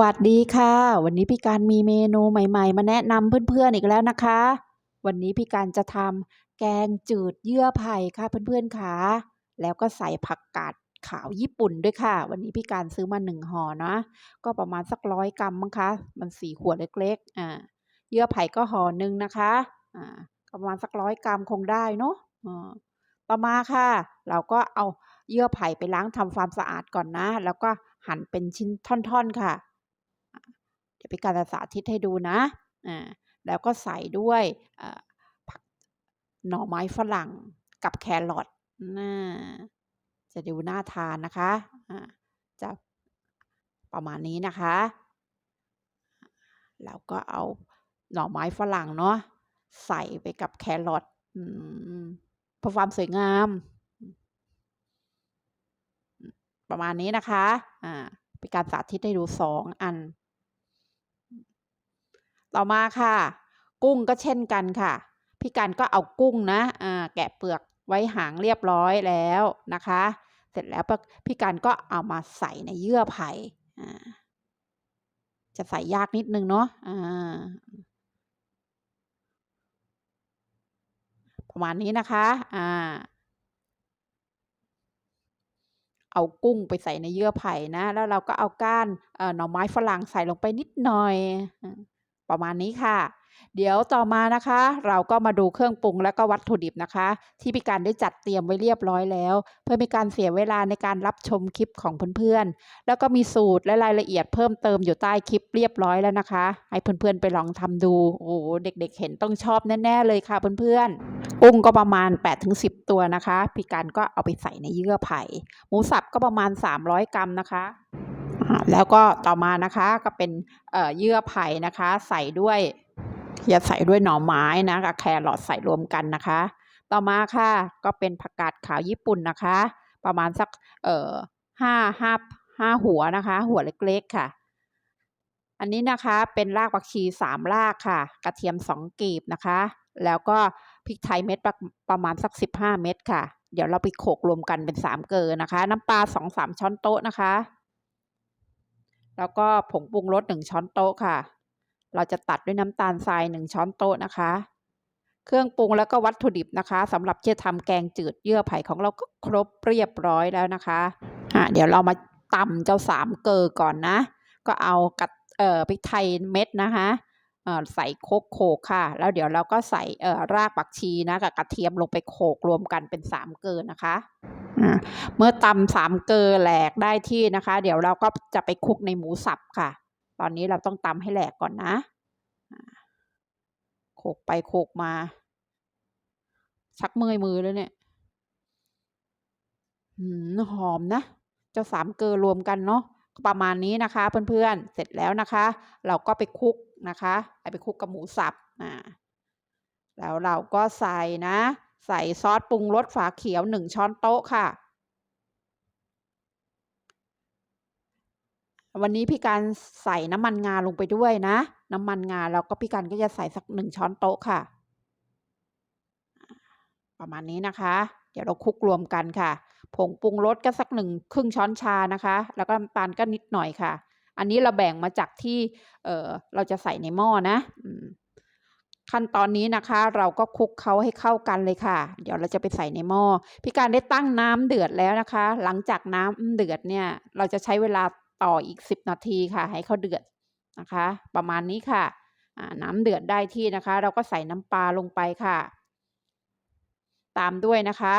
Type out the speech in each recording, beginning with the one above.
วัสดีค่ะ วันนี้พี่การมีเมนูใหม่ ๆ มาแนะนำเพื่อนๆอีกแล้วนะคะ วันนี้พี่การจะทำแกงจืดเยื่อไผ่ค่ะเพื่อนๆค่ะแล้วก็ใส่ผักกาดขาวญี่ปุ่นด้วยค่ะ วันนี้พี่การซื้อมาหนึ่งห่อนะก็ประมาณสักร้อยกรัมมั้งคะ มันสี่ขวดเล็กๆอ่าเยื่อไผ่ก็ห่อหนึ่งนะคะอ่าประมาณสักร้อยกรัมคงได้เนาะต่อมาค่ะ เราก็เอาเยื่อไผ่ไปล้างทำความสะอาดก่อนนะ แล้วก็หั่นเป็นชิ้นท่อนๆค่ะ ดี๋ยวพี่การจะสาธิตให้ดูนะอ่าแล้วก็ใส่ด้วยผักหน่อไม้ฝรั่งกับแครอทน่าจะดูน่าทานนะคะอ่าจะประมาณนี้นะคะแล้วก็เอาหน่อไม้ฝรั่งเนาะใส่ไปกับแครอทเพื่อความสวยงาม ประมาณนี้นะคะ อ่าเป็นการสาธิตให้ดูสองอัน ต่อมาค่ะ กุ้งก็เช่นกันค่ะ พี่กันก็เอากุ้งนะแกะเปลือกไว้หางเรียบร้อยแล้วนะคะ เสร็จแล้วพี่กันก็เอามาใส่ในเยื่อไผ่จะใส่ยากนิดนึงเนาะประมาณนี้นะคะอ่าเอากุ้งไปใส่ในเยื่อไผ่นะ แล้วเราก็เอาก้านหน่อไม้ฝรั่งใส่ลงไปนิดหน่อย ประมาณนี้ค่ะ เดี๋ยวต่อมานะคะ เราก็มาดูเครื่องปรุงและก็วัตถุดิบนะคะ ที่พี่การได้จัดเตรียมไว้เรียบร้อยแล้ว เพื่อมีการเสียเวลาในการรับชมคลิปของเพื่อนๆ แล้วก็มีสูตรและรายละเอียดเพิ่มเติมอยู่ใต้คลิปเรียบร้อยแล้วนะคะ ให้เพื่อนๆไปลองทำดูโอ้เด็กๆ เห็นต้องชอบแน่ๆเลยค่ะเพื่อนๆกุ้งก็ประมาณ 8-10 ตัวนะคะพี่การก็เอาไปใส่ในเยื่อไผ่หมูสับก็ประมาณ 300 กรัมนะคะ แล้วก็ต่อมานะคะก็เป็นเยื่อไผ่นะคะ ใส่ด้วยอย่าใส่ด้วยหน่อไม้นะกับแครอทใส่รวมกันนะคะ ต่อมาค่ะก็เป็นผักกาดขาวญี่ปุ่นนะคะ ประมาณสักเอ่อห้าห้าห้าหัวนะคะ หัวเล็กๆค่ะ อันนี้นะคะเป็นรากผักชีสามรากค่ะ กระเทียมสองกีบนะคะ แล้วก็พริกไทยเม็ดประมาณสักสิบห้าเม็ดค่ะ เดี๋ยวเราไปโขกรวมกันเป็นสามเกลือนะคะ น้ำปลาสองสามช้อนโต๊ะนะคะ แล้วก็ผงปรุงรสหนึ่งช้อนโต๊ะค่ะ เราจะตัดด้วยน้ำตาลทรายหนึ่งช้อนโต๊ะนะคะ เครื่องปรุงแล้วก็วัตถุดิบนะคะสำหรับที่จะทำแกงจืดเยื่อไผ่ของเราก็ครบเรียบร้อยแล้วนะคะอะเดี๋ยวเรามาตำเจ้าสามเกลอก่อนนะ ก็เอากัดเอ่อพริกไทยเม็ดนะคะ ใส่โคกโขกค่ะ แล้วเดี๋ยวเราก็ใส่รากปักชีนะกับกระเทียมลงไปโขกรวมกันเป็นสามเกลือนะคะเมื่อตำสามเกลือแหลกได้ที่นะคะ เดี๋ยวเราก็จะไปคลุกในหมูสับค่ะ ตอนนี้เราต้องตำให้แหลกก่อนนะโขกไปโขกมา ชักเมื่อยมือแล้วเนี่ยหืมหอมนะ เจ้าสามเกลือรวมกันเนาะประมาณนี้นะคะ เพื่อนๆเสร็จแล้วนะคะ เราก็ไปคลุก นะคะไปคลุกกับหมูสับอ่าแล้วเราก็ใส่นะ ใส่ซอสปรุงรสฝาเขียวหนึ่งช้อนโต๊ะค่ะ วันนี้พี่การใส่น้ำมันงาลงไปด้วยนะ น้ำมันงาแล้วก็พี่การก็จะใส่สักหนึ่งช้อนโต๊ะค่ะ ประมาณนี้นะคะ เดี๋ยวเราคลุกรวมกันค่ะ ผงปรุงรสก็สักหนึ่งครึ่งช้อนชานะคะ แล้วก็น้ำตาลก็นิดหน่อยค่ะ อันนี้เราแบ่งมาจากที่เเราจะใส่ในหม้อนะขั้นตอนนี้นะคะ เราก็คลุกเขาให้เข้ากันเลยค่ะ เดี๋ยวเราจะไปใส่ในหม้อพี่การได้ตั้งน้ำเดือดแล้วนะคะ หลังจากน้ำเดือดเนี่ย เราจะใช้เวลาต่ออีก 10 นาทีค่ะ ให้เขาเดือดนะคะ ประมาณนี้ค่ะน้ำเดือดได้ที่นะคะ เราก็ใส่น้ำปลาลงไปค่ะ ตามด้วยนะคะ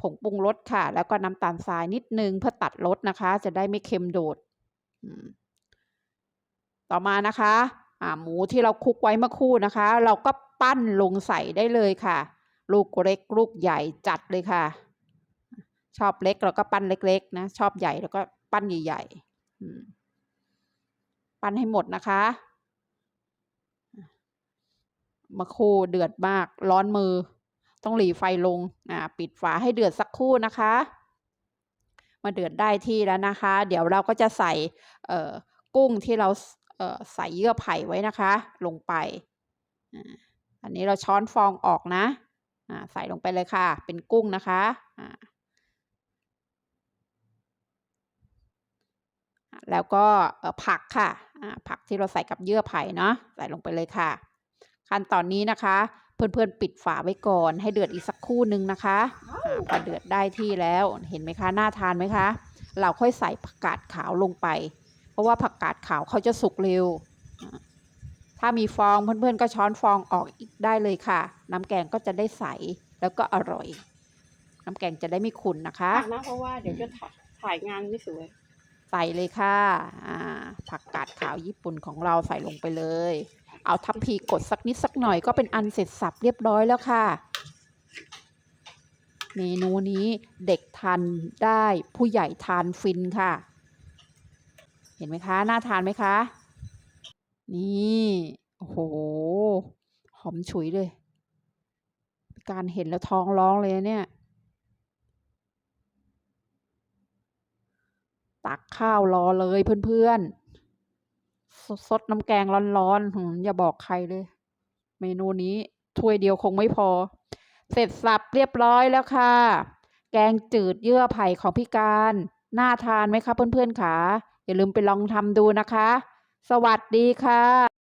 ผงปรุงรสค่ะ แล้วก็น้ำตาลทรายนิดนึงเพื่อตัดรสนะคะ จะได้ไม่เค็มโดด ต่อมานะคะหมูที่เราคุกไว้เมื่อคู่นะคะ เราก็ปั้นลงใส่ได้เลยค่ะ ลูกเล็กลูกใหญ่จัดเลยค่ะ ชอบเล็กเราก็ปั้นเล็กๆนะชอบใหญ่แล้วก็ปั้นใหญ่ๆปั้นให้หมดนะคะมะคูเดือดมากร้อนมือ ต้องหลีไฟลงอ่าปิดฝาให้เดือดสักครู่นะคะ มาเดือดได้ที่แล้วนะคะ เดี๋ยวเราก็จะใส่เอ่อกุ้งที่เรา ใส่เยื่อไผ่ไว้นะคะ ลงไปอันนี้เราช้อนฟองออกนะใส่ลงไปเลยค่ะ เป็นกุ้งนะคะแล้วก็ผักค่ะผักที่เราใส่กับเยื่อไผ่เนาะใส่ลงไปเลยค่ะ ขั้นตอนนี้นะคะ เพื่อนๆปิดฝาไว้ก่อน ให้เดือดอีกสักครู่นึงนะคะพอเดือดได้ที่แล้วเห็นไหมคะน่าทานไหมคะ เราค่อยใส่ผักกาดขาวลงไป เพราะว่าผักกาดขาวเขาจะสุกเร็วอ่าถ้ามีฟองเพื่อนๆก็ช้อนฟองออกอีกได้เลยค่ะ น้ำแกงก็จะได้ใสแล้วก็อร่อย น้ำแกงจะได้ไม่ขุ่นนะคะตักนะเพราะว่าเดี๋ยวจะถ่ายถ่ายงานไม่สวย ใส่เลยค่ะอ่าผักกาดขาวญี่ปุ่นของเราใส่ลงไปเลย เอาทัพพีกดสักนิดสักหน่อยก็เป็นอันเสร็จสับเรียบร้อยแล้วค่ะเมนูนี้เด็กทานได้ผู้ใหญ่ทานฟินค่ะเห็นไหมคะ น่าทานไหมคะ นี่โอ้โห หอมฉุยเลย การเห็นแล้วท้องร้องเลยเนี่ย ตักข้าวรอเลยเพื่อนๆสซดน้ำแกงร้อนๆ อย่าบอกใครเลย เมนูนี้ถ้วยเดียวคงไม่พอ เสร็จสับเรียบร้อยแล้วค่ะ แกงจืดเยื่อไผ่ของพี่การ น่าทานไหมคะเพื่อนๆค่ะ อย่าลืมไปลองทำดูนะคะ สวัสดีค่ะ